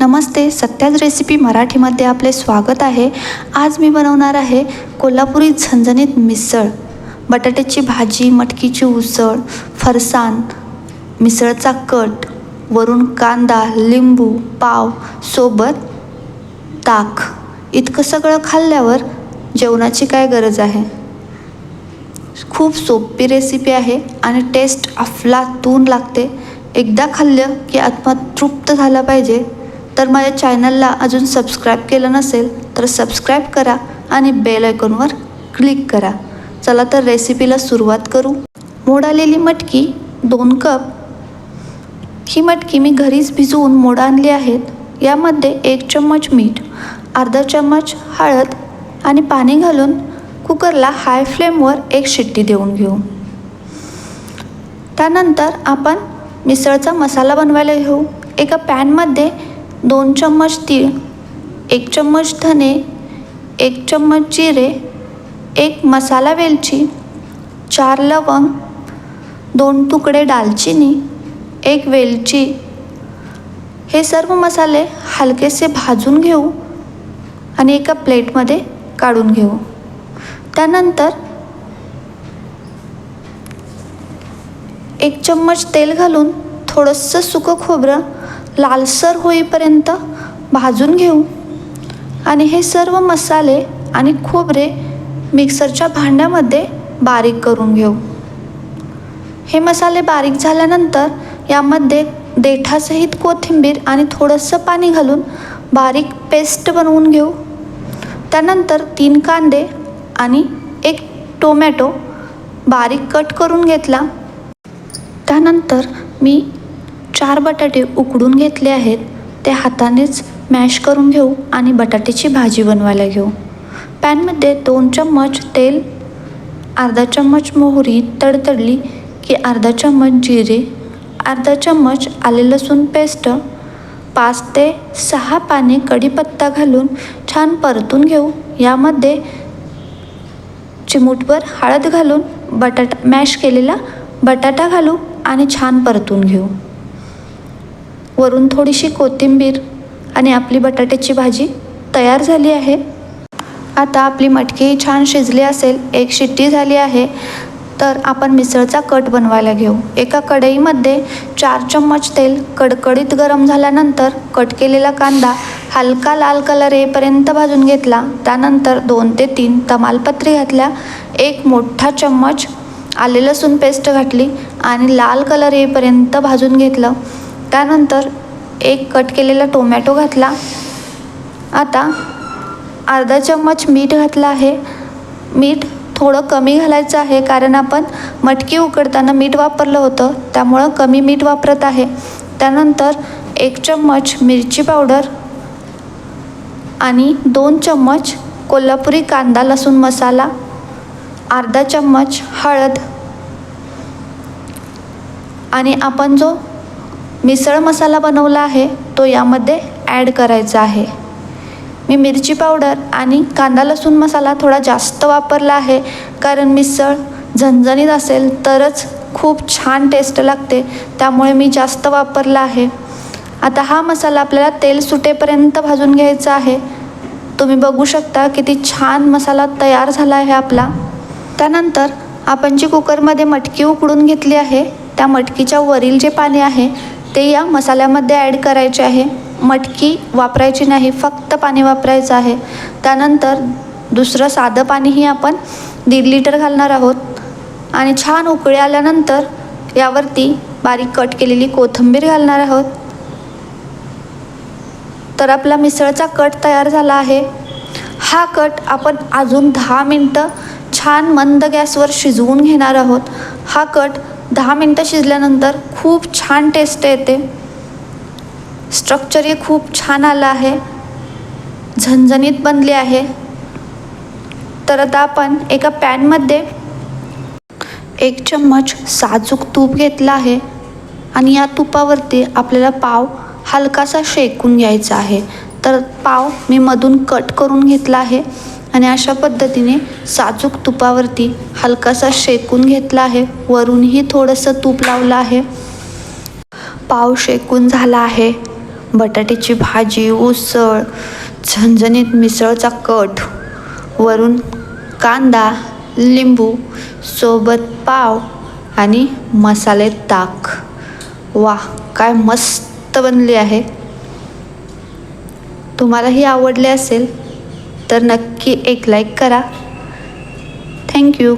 नमस्ते Satya's recipe मराठीमध्ये आपले स्वागत आहे. आज मी बनवणार आहे कोल्हापुरी झणझणीत मिसळ. बटाट्याची भाजी मटकीची उसळ फरसाण मिसळचा कट वरून कांदा लिंबू पाव सोबत ताक. इतकं सगळं खाल्ल्यावर जेवणाची काय गरज आहे? खूप सोपी रेसिपी आहे आणि टेस्ट अफलातून लागते. एकदा खाल्लं की आत्मा तृप्त झाला पाहिजे. तर माझ्या चॅनलला अजून सबस्क्राईब केलं नसेल तर सबस्क्राईब करा आणि बेल आयकॉनवर क्लिक करा. चला तर रेसिपीला सुरुवात करू. मोड आलेली मटकी दोन कप. ही मटकी मी घरीच भिजवून मोड आणली आहेत. यामध्ये एक चम्मच मीठ अर्धा चम्मच हळद आणि पाणी घालून कुकरला हाय फ्लेमवर एक शिट्टी देऊन घेऊ. त्यानंतर आपण मिसळचा मसाला बनवायला घेऊ. एका पॅनमध्ये दोन चम्मच तीळ एक चम्मच धने एक चम्मच जिरे एक मसाला वेलची चार लवंग दोन तुकडे दालचिनी एक वेलची. हे सर्व मसाले हलकेसे भाजून घेऊ आणि एका प्लेटमध्ये काढून घेऊ. त्यानंतर एक चम्मच तेल घालून थोडंसं सुकं खोबरं लालसर होईपर्यंत भाजून घेऊ. आणि हे सर्व मसाले आणि खोबरे मिक्सरच्या भांड्यामध्ये बारीक करून घेऊ. हे मसाले बारीक झाल्यानंतर यामध्ये देठासहित कोथिंबीर आणि थोडंसं पाणी घालून बारीक पेस्ट बनवून घेऊ. त्यानंतर तीन कांदे आणि एक टोमॅटो बारीक कट करून घेतला. त्यानंतर मी चार बटाटे उकडून घेतले आहेत. ते हातानेच मॅश करून घेऊ आणि बटाट्याची भाजी बनवायला घेऊ. पॅनमध्ये दोन चम्मच तेल अर्धा चम्मच मोहरी तडतडली की अर्धा चम्मच जिरे अर्धा चम्मच आले लसूण पेस्ट पाच ते सहा पाने कढीपत्ता घालून छान परतून घेऊ. यामध्ये चिमूटभर हळद घालून बटाटा मॅश केलेला बटाटा घालू आणि छान परतून घेऊ. वरून थोडीशी कोथिंबीर आणि आपली बटाट्याची भाजी तयार झाली आहे. आता आपली मटकी छान शिजली असेल एक शिट्टी झाली आहे तर आपण मिसळचा कट बनवायला घेऊ. एका कढईमध्ये चार चम्मच तेल कडकडीत गरम झाल्यानंतर कट केलेला कांदा हलका लाल कलर येईपर्यंत भाजून घेतला. त्यानंतर दोन ते तीन तमालपत्री घातल्या. एक मोठा चम्मच आले लसूण पेस्ट घातली आणि लाल कलर येईपर्यंत भाजून घेतलं. त्यानंतर एक कट केलेला टोमॅटो घातला. आता अर्धा चम्मच मीठ घातलं आहे. मीठ थोडं कमी घालायचं आहे कारण आपण मटकी उकडताना मीठ वापरलं होतं त्यामुळं कमी मीठ वापरत आहे. त्यानंतर एक चम्मच मिरची पावडर आणि दोन चम्मच कोल्हापुरी कांदा लसूण मसाला अर्धा चम्मच हळद आणि आपण जो मिसळ मसाला बनवला आहे. तो यामध्ये ॲड करायचा आहे. मी मिरची पावडर आणि कांदा लसूण मसाला थोडा जास्त वापरला आहे. कारण मिसळ झणझणीत असेल तरच खूप छान टेस्ट लागते. त्यामुळे मी जास्त वापरला आहे. आता हा मसाला आपल्याला तेल सुटेपर्यंत भाजून घ्यायचा आहे. तुम्ही बघू शकता किती छान मसाला तयार झाला आहे आपला. त्यानंतर आपण जी कुकरमध्ये मटकी उकडून घेतली आहे त्या मटकीच्या वरील जे पाणी आहे ते या मसाल्यामध्ये ॲड करायचे आहे. मटकी वापरायची नाही फक्त पाणी वापरायचं आहे. त्यानंतर दुसरं साधं पाणीही आपण दीड लिटर घालणार आहोत. आणि छान उकळी आल्यानंतर यावरती बारीक कट केलेली कोथिंबीर घालणार आहोत. तर आपला मिसळचा कट तयार झाला आहे. हा कट आपण अजून दहा मिनटं छान मंद गॅसवर शिजवून घेणार आहोत. हा कट दहा मिनटं शिजल्यानंतर खूप छान टेस्ट येते. स्ट्रक्चर हे खूप छान आलं आहे. झणझणीत बनले आहे. तर आता आपण एका पॅनमध्ये एक चम्मच साजूक तूप घेतला आहे आणि या तुपावरती आपल्याला पाव हलकासा शेकून घ्यायचा आहे. तर पाव मी मधून कट करून घेतला आहे. आणि अशा पद्धतीने साजूक तुपावरती हलकासा शेकून घेतला आहे. वरूनही थोडंसं तूप लावलं आहे. पाव शेकून झाला आहे. बटाट्याची भाजी उसळ झणझणीत मिसळचा कट. वरून कांदा लिंबू सोबत पाव आणि मसाले ताक. वा काय मस्त बनली आहे. तुम्हालाही आवडले असेल तर नक्की एक लाईक करा. थँक्यू